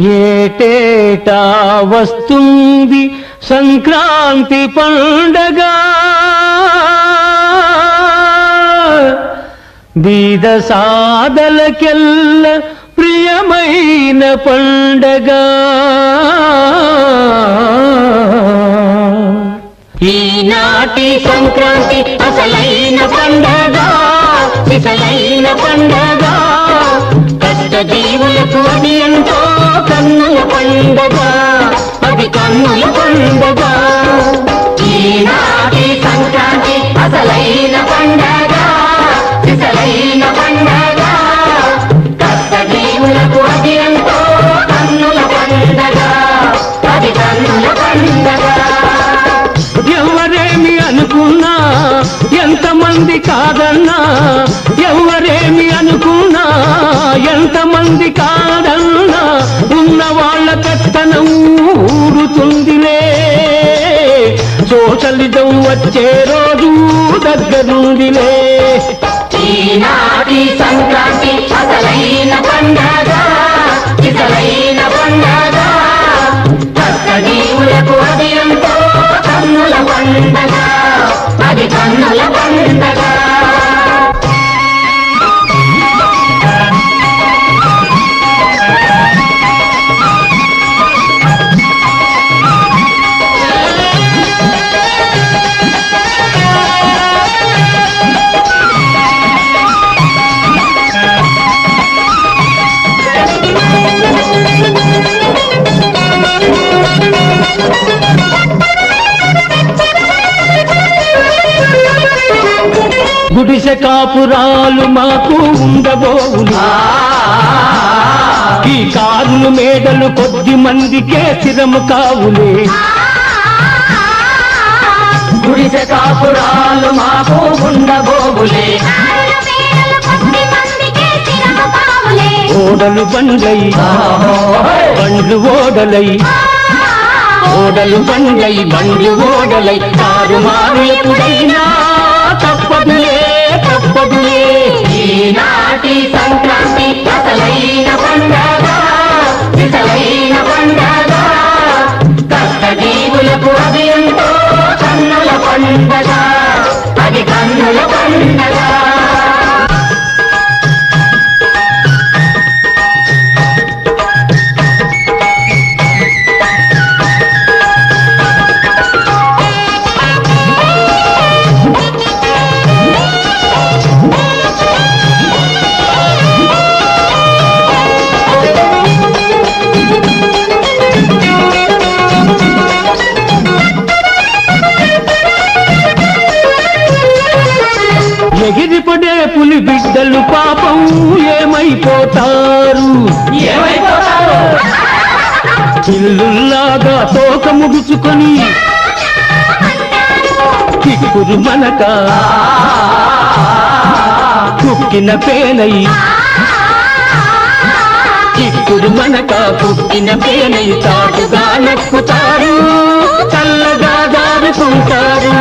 ఏటేటా వస్తుంది సంక్రాంతి పండగ? బీద సాదలకెల్ల ప్రియమైన పండగ. ఈనాటి సంక్రాంతి అసలైన పండగ అసలైన పండగ. ఎంతో కన్నుల పండగ అది కన్నుల పండగ. ఈనాటి సంక్రాంతి అసలైన పండగ అసలైన పండగ. కష్ట జీవులకు అది ఎంతో కన్నుల పండగ అది కన్నుల పండగ. ఎవరేమి అనుకున్నా ఎంతమంది కాదన్నా? ఎవరేమి అనుకున్నా? ఎంతమంది కాదన్నా? ఉన్న వాళ్ళ పెత్తనం ఊరుతుందిలే. సోషలిజం వచ్చే రోజు దగ్గరుందిలే. ఈనాటి సంక్రాంతి అసలైన పండగ. ఇసలైన కాపురాలు మాకు ఉండబోవులు. ఈ కారులు మేడలు కొద్ది మందికే స్థిరము కావులే. గుడిసె కాపురాలు మాకు ఉండబోగులే ఓడలు బండ్లై బండ్లు ఓడలై ఓడలు బండ్లై బండ్లు ఓడలై కారు మారు ఎప్పుడైనా ఈనాటి సంక్రాంతి అసలైన పండగ ఇసలైన పండగ. కష్ట జీవులకు అది ఎంతో కన్నుల పండగ అది కన్నుల పండగ. ఏమైపోతారు? ఇల్లుల్లాగా తోక ముడుచుకొని కిక్కురు మనక కుక్కిన పేనై కిక్కురు మనక కుక్కిన పేనై తాటుగా నక్కుతారు చల్లగా దారుకుంటారు